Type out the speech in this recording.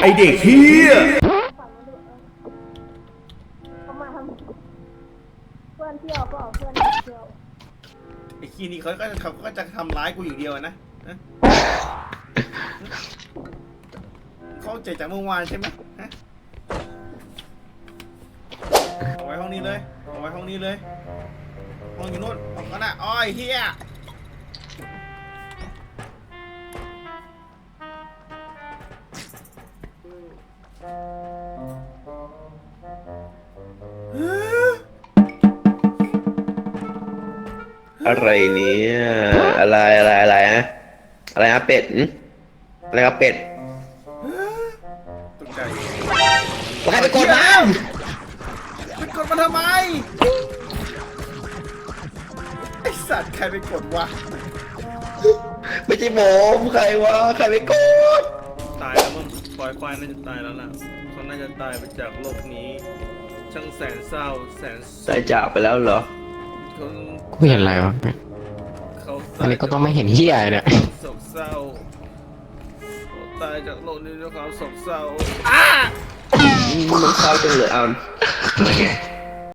ไอเด็กเฮียเขามาทำเพื่อนเที่ยวเปล่าเพื่อนเที่ยวไอขี้นี่เขาก็เขาก็จะทำร้ายกูอยู่เดียวนะฮะเขาเจ็บจากเมื่อวานใช่ไหมฮะเอาไว้ห้องนี้เลยเอาไว้ห้องนี้เลยห้องอยู่นู่นห้องก็น่ะอ้อยเฮีย อะไรเนี่ยอะไรอะไรอะไรฮะอะไรฮะเป็ดหึอะไรครับเป็ดตกใจใครไปกดน้ไปกดมาทำไม ไอสัตว์ใครไปกดวะำไม่ใช่ผมใครวะใครไปกด ตายแล้วมึง ปล่อยควายน่าจะตายแล้วล่ะเขาน่าจะตายไปจากโลกนี้ ช่างแสนเศร้าแสนตายจากไปแล้วเหรอ เขากูเห็นอะไรวะเขาอันนี้ก็ต้องไม่เห็นเฮียเนี่ยโศกเศร้าเขาตายจากโลกนี้ด้วยความโศกเศร้าอ้ามันเศร้าจังเลยเอา